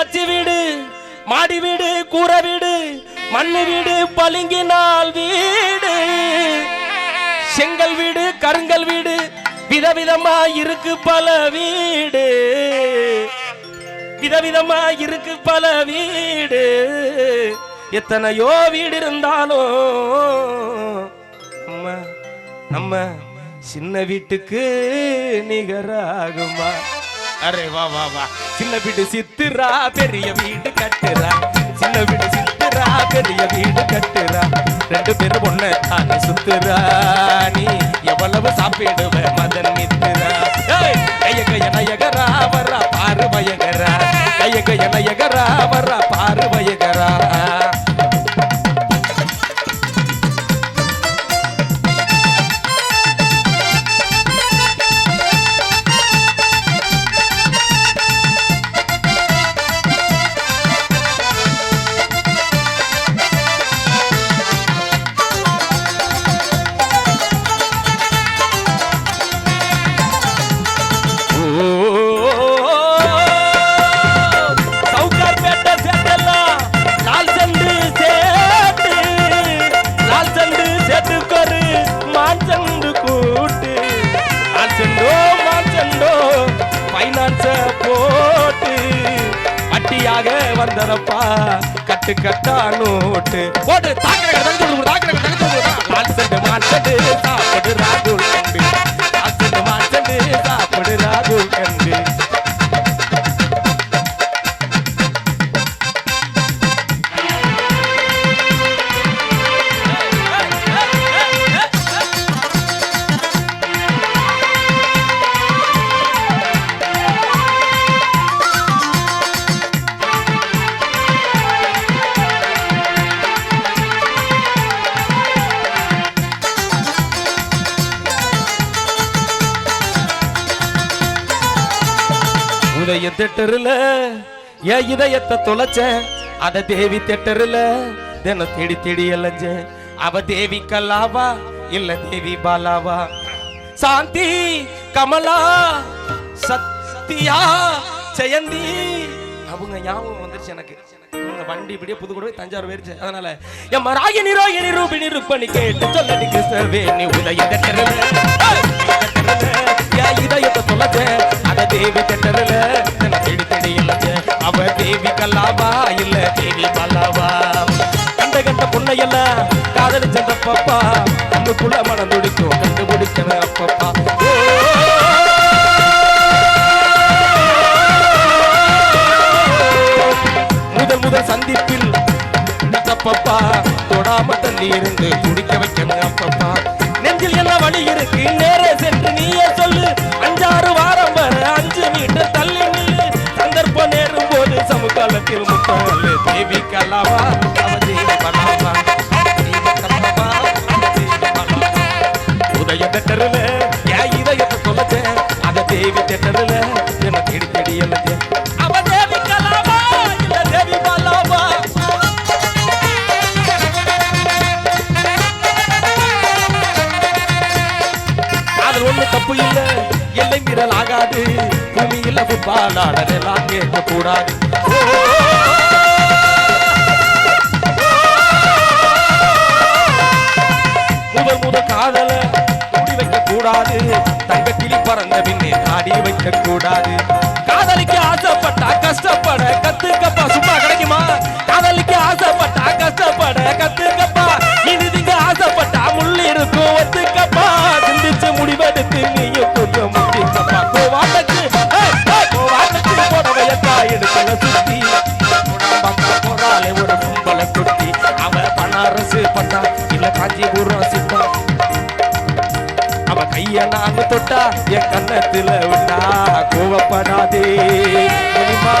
பச்சை வீடு மாடி வீடு கூரை வீடு மண்ணு வீடு பளிங்கினால் வீடு. செங்கல் வீடு கருங்கல் வீடு விதவிதமா இருக்கு பல வீடு. விதவிதமா இருக்கு பல வீடு. எத்தனையோ வீடு இருந்தாலும் நம்ம நம்ம சின்ன வீட்டுக்கு நிகராகுமா? அரே வா வா வா. சின்ன வீடு சித்துரா பெரிய வீடு கட்டுறா. சின்ன வீடு சித்துரா பெரிய வீடு கட்டுறா. ரெண்டு பேரும் ஒண்ணு தானே சுத்துரா நீ எவ்வளவு சாப்பிடுவ மதன் மித்துரா ஏய், நயகரா வர்றா பாரு பயகரா கைய நயகரா வர்றா பாரு வந்ததப்பா கட்டு கட்டா நோட்டு. போட்டு தாக்கிற தகுந்து தாக்கிற தகுந்து மான் சென்று மான் சென்று சாப்பிடு ராகுல் உதய திட்டருல என் இதயத்தை தொலைச்ச அத தேவி திட்டருல தினம் தேடி தேடி அலைஞ்சேன் அவ தேவி கல்லாவா இல்ல தேவி பாலாவா? சாந்தி கமலா சத்தியா ஜெயந்தி. அவங்க ஞாபகம் வந்துருச்சு எனக்கு. வண்டி இப்படியே புதுக்கோட்டை தஞ்சாவூர் போயிருச்சு. அதனால என் ராகினி ராகினி ரூபினி ருப்பணி கேட்டு சொல்லடி நீ உதய திட்டருல ஏய், திட்டருல இதயத்தை தொலைச்சேன் அத தேவி தட்டரல லாபா இல்ல தேவி பாலாவா கண்ட கண்ட பொண்ணையெல்லாம் காதலிச்சந்த பாப்பா கண்ணுக்குள்ள மனம் துடிக்கும் கண்டுபிடிக்கணும் அப்பப்பா. முதல் முதல் சந்திப்பில் அப்பப்பா. தொடாம தண்ணி இருந்து குடிக்க வைக்கணும் அப்பப்பா. நெஞ்சில் எல்லாம் வழி இருக்கு? நேரே சென்று நீயே போது சமுகாலத்தில் தேவி கலவா அவ தேவி உதய தெட்டருல என் இதயத்தை சொல்லச்சேன் அத தேவி தெட்டருல என்ன தேடி தேடி எழுந்தேன். எல்லை ஆகாது பூமியில் ஃபுட்பால் எல்லாம் கேட்க கூடாது முதல் முதல் காதல துடி வைக்க கூடாது தங்க கிளி பறந்த பின்னே தாடி வைக்க கூடாது காதலிக்க ஆசைப்பட்டா கஷ்டப்பட கத்துக்கப்பா பனாரசு பட்டா இல்ல காஞ்சிபுரம் சித்தா. அவ கைய நான் தொட்டா என் கண்ணத்துல விட்டா. கோவப்படாதே கோவப்படாதே